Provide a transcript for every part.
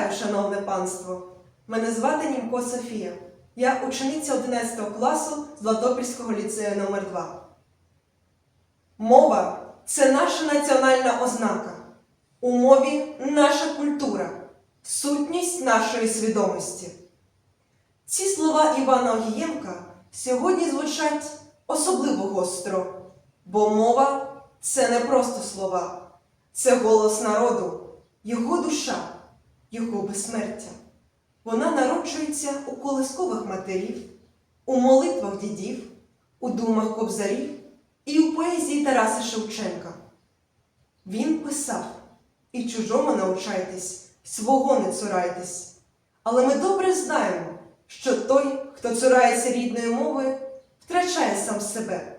Вітаю, шановне панство! Мене звати Німко Софія. Я учениця 11 класу Златопільського ліцею номер 2 Мова це наша національна ознака. У мові наша культура, сутність нашої свідомості. Ці слова Івана Огієнка сьогодні звучать особливо гостро, бо мова це не просто слова, це голос народу, його душа, його безсмертя. Вона народжується у колискових матерів, у молитвах дідів, у думах кобзарів і у поезії Тараса Шевченка. Він писав і чужому навчайтесь, свого не цурайтесь. Але ми добре знаємо, що той, хто цурається рідної мови, втрачає сам себе.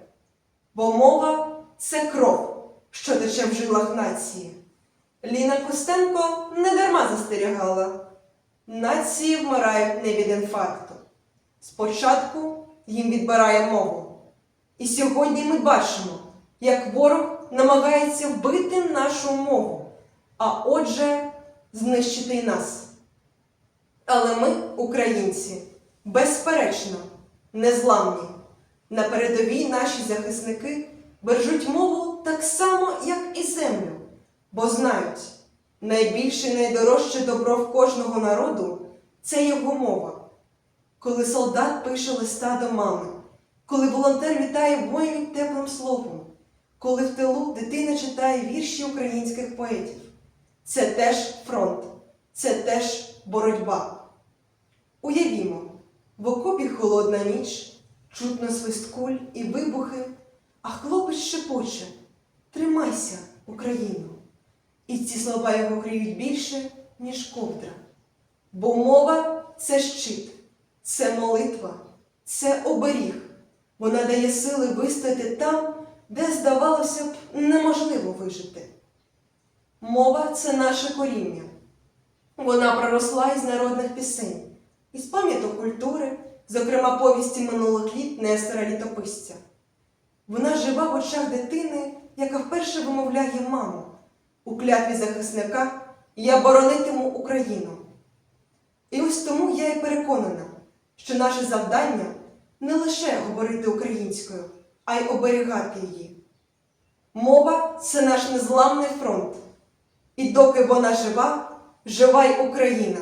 Бо мова це кров, що тече в жилах нації. Ліна Костенко не дарма застерігала. Нації вмирають не від інфаркту. Спочатку їм відбирає мову. І сьогодні ми бачимо, як ворог намагається вбити нашу мову, а отже, знищити й нас. Але ми, українці, безперечно, незламні. На передовій наші захисники бережуть мову так само, як і землю, бо знають, найбільше і найдорожче добро в кожного народу це його мова. Коли солдат пише листа до мами, коли волонтер вітає воїнів теплим словом, коли в тилу дитина читає вірші українських поетів. Це теж фронт, це теж боротьба. Уявімо, в окопі холодна ніч, чутно свист куль і вибухи, а хлопець шепоче Тримайся, Україно! І ці слова його гріють більше, ніж ковдра. Бо мова це щит, це молитва, це оберіг. Вона дає сили вистояти там, де, здавалося б, неможливо вижити. Мова це наше коріння. Вона проросла із народних пісень, із пам'яток культури, зокрема повісті минулих літ Нестора Літописця. Вона жива в очах дитини, яка вперше вимовляє маму. У клятві захисника я боронитиму Україну. І ось тому я і переконана, що наше завдання не лише говорити українською, а й оберігати її. Мова це наш незламний фронт. І доки вона жива, жива й Україна.